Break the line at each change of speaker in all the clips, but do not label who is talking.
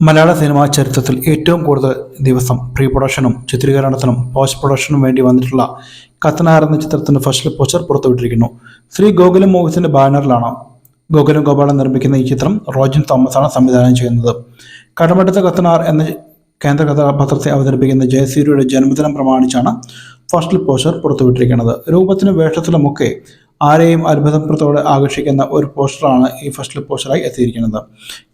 മലയാള cinema ചരിത്രത്തിൽ ഏറ്റവും കൂടുതൽ ദിവസം പ്രീ പ്രൊഡക്ഷനും ചിത്രീകരണത്തിനും പോസ്റ്റ് പ്രൊഡക്ഷനും വേണ്ടി വന്നിട്ടുള്ള കത്തനാർ എന്ന ചിത്രത്തിന്റെ ഫസ്റ്റ് പോസ്റ്റർ പുറത്തുവിട്ടിരിക്കുന്നു. ശ്രീ ഗോകുലം മൂവീസിന്റെ ബാനറിലാണ് ഗോകുലം ഗോപാലൻ നിർമ്മിക്കുന്ന ഈ ചിത്രം റോജൻ തോമസ് ആണ് സംവിധാനം ചെയ്യുന്നത്. കടമറ്റത്തെ കത്തനാർ എന്ന കേന്ദ്ര കഥാപാത്രത്തെ അവതരിപ്പിക്കുന്ന ജയസൂര്യയുടെ ജന്മദിനം പ്രമാണിച്ചാണ് ഫസ്റ്റ് പോസ്റ്റർ പുറത്തുവിട്ടിരിക്കുന്നത്. രൂപത്തിനും വേഷത്തിലുമൊക്കെ ആരെയും അത്ഭുതപ്രത്തോടെ ആകർഷിക്കുന്ന ഒരു പോസ്റ്ററാണ് ഈ ഫസ്റ്റ് പോസ്റ്ററായി എത്തിയിരിക്കുന്നത്.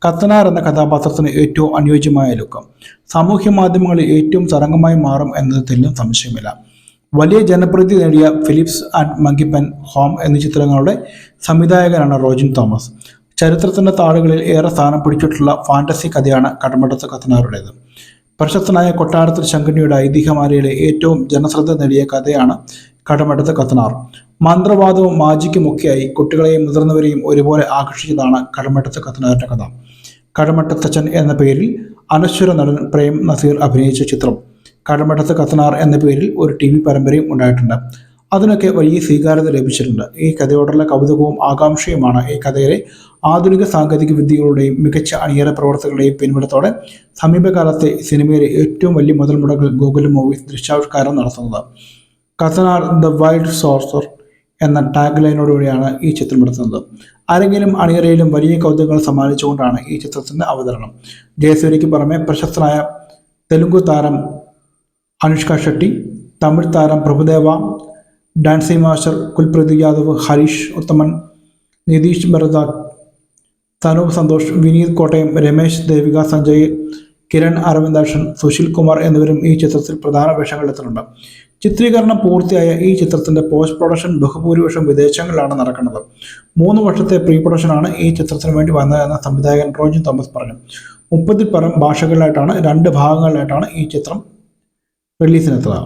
കത്തനാർ എന്ന കഥാപാത്രത്തിന് ഏറ്റവും അനുയോജ്യമായ ലുക്കം സാമൂഹ്യ മാധ്യമങ്ങളിൽ ഏറ്റവും തരംഗമായി മാറും എന്നതിലും സംശയമില്ല വലിയ ജനപ്രീതി നേടിയ ഫിലിപ്സ് ആൻഡ് മങ്കിപ്പൻ ഹോം എന്നീ ചിത്രങ്ങളുടെ സംവിധായകനാണ് റോജിൻ തോമസ്. ചരിത്രത്തിന്റെ താളുകളിൽ ഏറെ സ്ഥാനം പിടിച്ചിട്ടുള്ള ഫാന്റസി കഥയാണ് കടമ്പടത്ത് കത്തനാറുടേത് പ്രശസ്തനായ കൊട്ടാരത്തിൽ ശങ്കുണ്ണിയുടെ ഐതിഹ്യമാലയിലെ ഏറ്റവും ജനശ്രദ്ധ നേടിയ കഥയാണ് കടമടത്ത് കത്തനാർ. മന്ത്രവാദവും മാജിക്കുമൊക്കെയായി കുട്ടികളെയും മുതിർന്നവരെയും ഒരുപോലെ ആകർഷിച്ചതാണ് കടമട്ടത്ത് കത്തനാറിന്റെ കഥ. കടമട്ടത്തച്ഛൻ എന്ന പേരിൽ അനശ്വര നടൻ പ്രേം നസീർ അഭിനയിച്ച ചിത്രം. കടമട്ടത്ത് കത്തനാർ എന്ന പേരിൽ ഒരു ടി വി പരമ്പരയും ഉണ്ടായിട്ടുണ്ട്. അതിനൊക്കെ വലിയ സ്വീകാര്യത ലഭിച്ചിട്ടുണ്ട്. ഈ കഥയോടുള്ള കൗതുകവും ആകാംക്ഷയുമാണ് ഈ കഥയിലെ ആധുനിക സാങ്കേതിക വിദ്യകളുടെയും മികച്ച അണിയറ പ്രവർത്തകരുടെയും പിൻബലത്തോടെ സമീപകാലത്തെ സിനിമയിലെ ഏറ്റവും വലിയ മുതൽ മുടകൾ ഗൂഗിൾ മൂവീസ് ദൃശ്യാവിഷ്കാരം നടത്തുന്നത്. കത്തനാർ ദ വൈൽഡ് സോർസർ എന്ന ടാഗ് ലൈനോടുകൂടിയാണ് ഈ ചിത്രം എടുത്തുന്നത് ആരെങ്കിലും അണിയറയിലും വലിയ കൗതുകങ്ങൾ സമ്മാനിച്ചുകൊണ്ടാണ് ഈ ചിത്രത്തിന്റെ അവതരണം. ജയസൂര്യയ്ക്ക് പുറമെ പ്രശസ്തനായ തെലുങ്ക് താരം അനുഷ്ക ഷെട്ടി തമിഴ് താരം പ്രഭുദേവ ഡാൻസി മാസ്റ്റർ കുൽപ്രീത് യാദവ് ഹരീഷ് ഉത്തമൻ നിതീഷ് ബർദാർ തനൂപ് സന്തോഷ് വിനീത് കോട്ടയം രമേശ് ദേവിക സഞ്ജയ് കിരൺ അരവിന്ദാക്ഷൻ സുശീൽ കുമാർ എന്നിവരും ഈ ചിത്രത്തിൽ പ്രധാന വേഷങ്ങളിലെത്തുന്നുണ്ട് ചിത്രീകരണം പൂർത്തിയായ ഈ ചിത്രത്തിന്റെ പോസ്റ്റ് പ്രൊഡക്ഷൻ ബഹുഭൂരിപക്ഷം വിദേശങ്ങളിലാണ് നടക്കുന്നത്. മൂന്ന് വർഷത്തെ പ്രീ പ്രൊഡക്ഷനാണ് ഈ ചിത്രത്തിന് വേണ്ടി വന്നതെന്ന് സംവിധായകൻ റോജിൻ തോമസ് പറഞ്ഞു. മുപ്പതിൽ പരം ഭാഷകളിലായിട്ടാണ് രണ്ട് ഭാഗങ്ങളിലായിട്ടാണ് ഈ ചിത്രം റിലീസിനെത്തുക